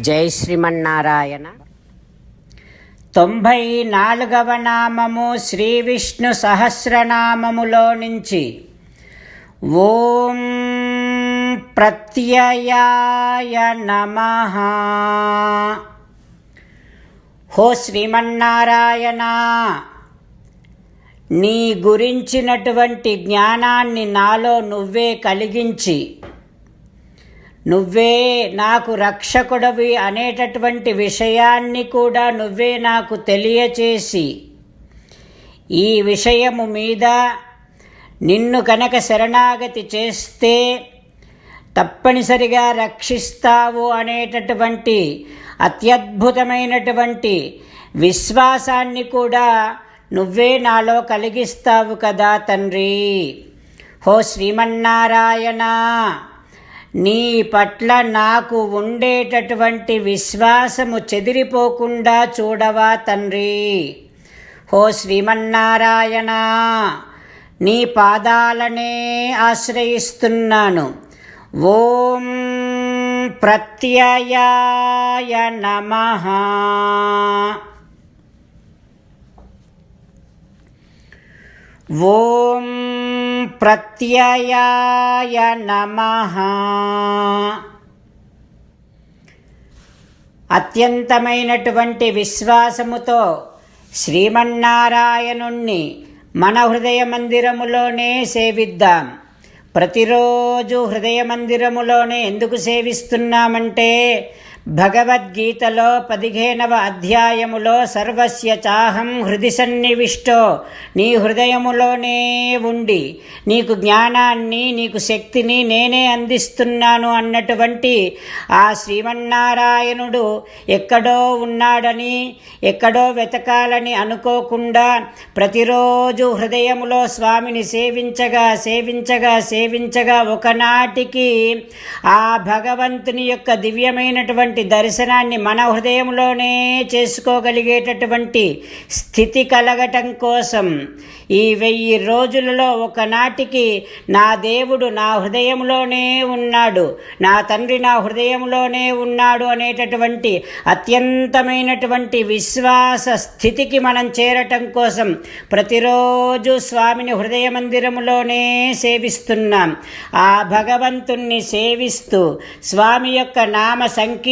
జై శ్రీమన్నారాయణ. తొంభై నాలుగవ నామము శ్రీ విష్ణు సహస్రనామములో నుంచి ఓం ప్రత్యయాయ నమ. హో శ్రీమన్నారాయణ నీ గురించినటువంటి జ్ఞానాన్ని నాలో నువ్వే కలిగించి నువ్వే నాకు రక్షకుడవి అనేటటువంటి విషయాన్ని కూడా నువ్వే నాకు తెలియచేసి ఈ విషయము మీద నిన్ను కనుక శరణాగతి చేస్తే తప్పనిసరిగా రక్షిస్తావు అనేటటువంటి అత్యద్భుతమైనటువంటి విశ్వాసాన్ని కూడా నువ్వే నాలో కలిగిస్తావు కదా తండ్రి. హో శ్రీమన్నారాయణ! నీ పట్ల నాకు ఉండేటటువంటి విశ్వాసము చెదిరిపోకుండా చూడవా తండ్రి? హో శ్రీమన్నారాయణ నీ పాదాలనే ఆశ్రయిస్తున్నాను. ఓం ప్రత్యయాయ నమ. ఓం ప్రత్యయాయ నమ. అత్యంతమైనటువంటి విశ్వాసముతో శ్రీమన్నారాయణుణ్ణి మన హృదయ మందిరములోనే సేవిద్దాం. ప్రతిరోజు హృదయ మందిరములోనే ఎందుకు సేవిస్తున్నామంటే భగవద్గీతలో పదిహేనవ అధ్యాయములో సర్వస్య చాహం హృది సన్నివిష్టో నీ హృదయములోనే ఉండి నీకు జ్ఞానాన్ని నీకు శక్తిని నేనే అందిస్తున్నాను అన్నటువంటి ఆ శ్రీమన్నారాయణుడు ఎక్కడో ఉన్నాడని ఎక్కడో వెతకాలని అనుకోకుండా ప్రతిరోజు హృదయములో స్వామిని సేవించగా సేవించగా సేవించగా ఒకనాటికి ఆ భగవంతుని యొక్క దివ్యమైనటువంటి దర్శనాన్ని మన హృదయంలోనే చేసుకోగలిగేటటువంటి స్థితి కలగటం కోసం ఈ వెయ్యి రోజులలో ఒకనాటికి నా దేవుడు నా హృదయంలోనే ఉన్నాడు నా తండ్రి నా హృదయంలోనే ఉన్నాడు అనేటటువంటి అత్యంతమైనటువంటి విశ్వాస స్థితికి మనం చేరటం కోసం ప్రతిరోజు స్వామిని హృదయ మందిరంలోనే సేవిస్తున్నాం. ఆ భగవంతుణ్ణి సేవిస్తూ స్వామి యొక్క నామ